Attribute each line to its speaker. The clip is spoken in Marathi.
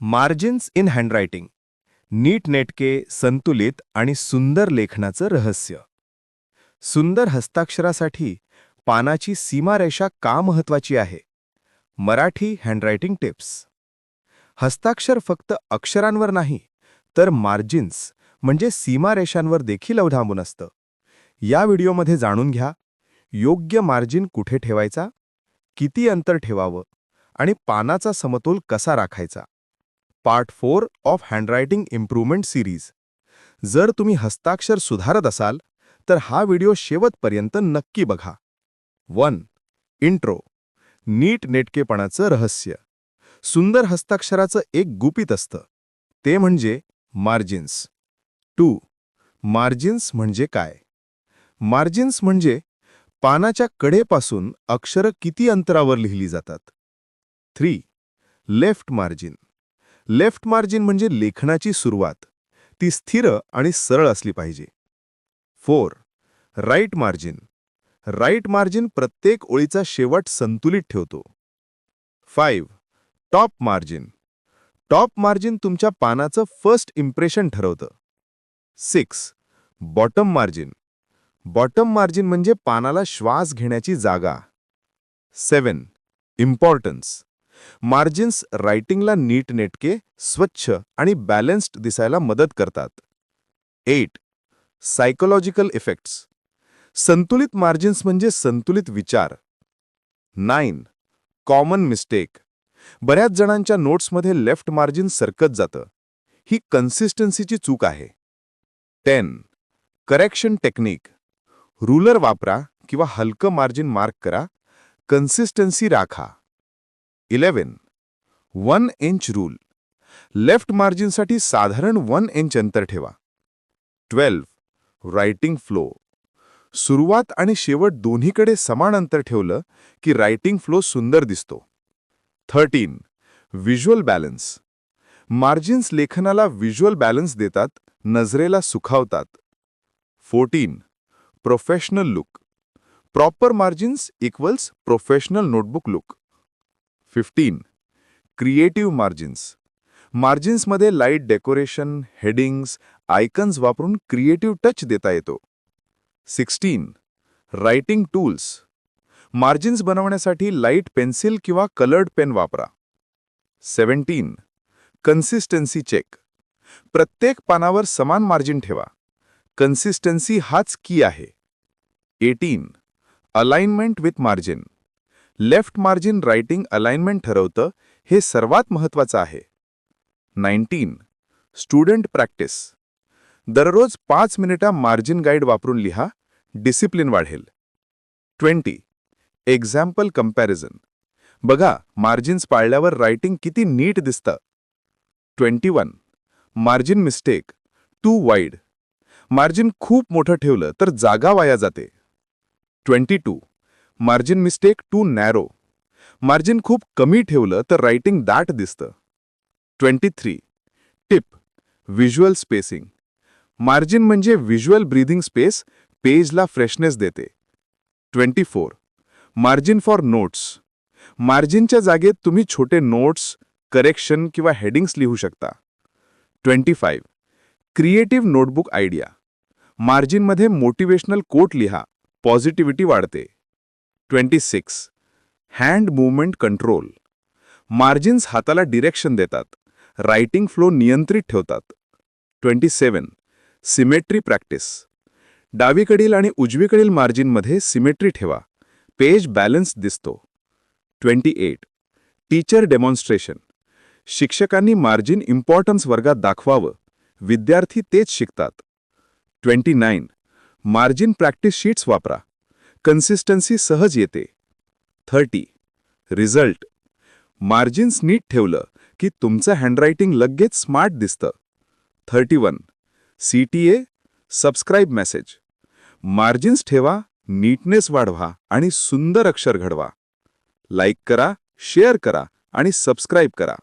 Speaker 1: Margins in handwriting. नीटनेटके संतुलित आणि सुंदर लेखनाचं रहस्य. सुंदर हस्ताक्षरासाठी पानाची सीमारेषा का महत्वाची आहे? Marathi handwriting tips. हस्ताक्षर फक्त अक्षरांवर नाही तर मार्जिन्स म्हणजे सीमारेषांवर देखील अवलंबून असतं. या व्हिडिओमध्ये जाणून घ्या योग्य मार्जिन कुठे ठेवायचा? किती अंतर ठेवावं? आणि पानाचा समतोल कसा राखायचा? Part four of handwriting improvement series. जर तुम्ही हस्ताक्षर सुधारत असाल तर हा व्हिडिओ शेवटपर्यंत नक्की बघा. One intro. नीट नेटकेपणाचं रहस्य. सुंदर हस्ताक्षराचं एक गुपित असतं. ते म्हणजे मार्जिन्स. टू मार्जिन्स म्हणजे काय? मार्जिन्स म्हणजे पानाच्या कडेपासून अक्षरं किती अंतरावर लिहिली जातात? Three left margin. Left margin म्हणजे लेखनाची सुरुवात. ती स्थिर आणि सरळ असली पाहिजे. Four. Right margin. Right margin प्रत्येक ओळीचा शेवट संतुलित ठेवतो. Five. Top margin. Top margin तुमच्या पानाचं first impression ठरवतं. Six. Bottom margin. Bottom margin म्हणजे पानाला श्वास घेण्याची जागा. सेवन इम्पॉर्टन्स. मार्जिन्स रायटिंगला नीटनेटके स्वच्छ आणि बॅलन्स्ड दिसायला मदत करतात. Eight psychological effects. संतुलित मार्जिन्स म्हणजे संतुलित विचार. Nine common mistake. बऱ्याच जणांच्या नोट्समध्ये लेफ्ट मार्जिन सरकत जातं. ही कन्सिस्टन्सीची चूक आहे. Ten correction technique. रुलर वापरा किंवा हलकं मार्जिन मार्क करा. कन्सिस्टन्सी राखा. Eleven one inch rule left मार्जिनसाठी साधारण वन इंच अंतर ठेवा. ट्वेल्व रायटिंग फ्लो सुरुवात आणि शेवट दोन्हीकडे समान अंतर ठेवलं की रायटिंग फ्लो सुंदर दिसतो. थर्टीन व्हिज्युअल बॅलन्स मार्जिन्स लेखनाला व्हिज्युअल बॅलन्स देतात नजरेला सुखावतात. Fourteen professional look proper margins equals professional notebook look fifteen creative margins मार्जिन्समध्ये light decoration headings icons वापरून क्रिएटिव्ह टच देता येतो. सिक्स्टीन रायटिंग टूल्स मार्जिन्स बनवण्यासाठी लाइट पेन्सिल किंवा कलर्ड पेन वापरा. सेवन्टीन कन्सिस्टन्सी चेक प्रत्येक पानावर समान मार्जिन ठेवा. कन्सिस्टन्सी हाच की आहे. Eighteen alignment with margin left margin writing alignment ठरवतं हे सर्वात महत्वाचं आहे. नाईन्टीन. Student practice. दररोज पाच मिनिटा मार्जिन गाईड वापरून लिहा डिसिप्लिन वाढेल. ट्वेंटी. एक्झाम्पल कंपॅरिझन बघा मार्जिन्स पाळल्यावर रायटिंग किती नीट दिसतं. Twenty one. Margin mistake. Too wide. Margin खूप मोठं ठेवलं तर जागा वाया जाते. Twenty two. Margin mistake too narrow. Margin खूप कमी ठेवलं तर रायटिंग दाट दिसतं. Twenty three. Tip. Visual spacing. Margin म्हणजे व्हिज्युअल ब्रीदिंग स्पेस पेजला फ्रेशनेस देते. Twenty four. Margin for notes. मार्जिनच्या जागेत तुम्ही छोटे नोट्स करेक्शन किंवा हेडिंग्स लिहू शकता. Twenty five creative notebook idea. मार्जिनमध्ये motivational quote लिहा. पॉझिटिव्हिटी वाढते. Twenty six. Hand movement control. Margins हाताला डिरेक्शन देतात. रायटिंग फ्लो नियंत्रित ठेवतात. Twenty seven. Symmetry practice. डावीकडील आणि उजवीकडील मार्जिनमध्ये सिमेट्री ठेवा. पेज बॅलन्स दिसतो. Twenty eight. Teacher demonstration. शिक्षकांनी मार्जिन इम्पॉर्टन्स वर्गात दाखवावं. विद्यार्थी तेच शिकतात. Twenty nine. Margin practice sheets वापरा. कन्सिस्टन्सी सहज येते. थर्टी. रिझल्ट. मार्जिन्स नीट ठेवलं की तुमचं हँडरायटिंग लगेच स्मार्ट दिसतं. Thirty one. C T A subscribe message. Margins ठेवा नीटनेस वाढवा आणि सुंदर अक्षर घडवा. लाईक करा शेअर करा आणि सबस्क्राईब करा.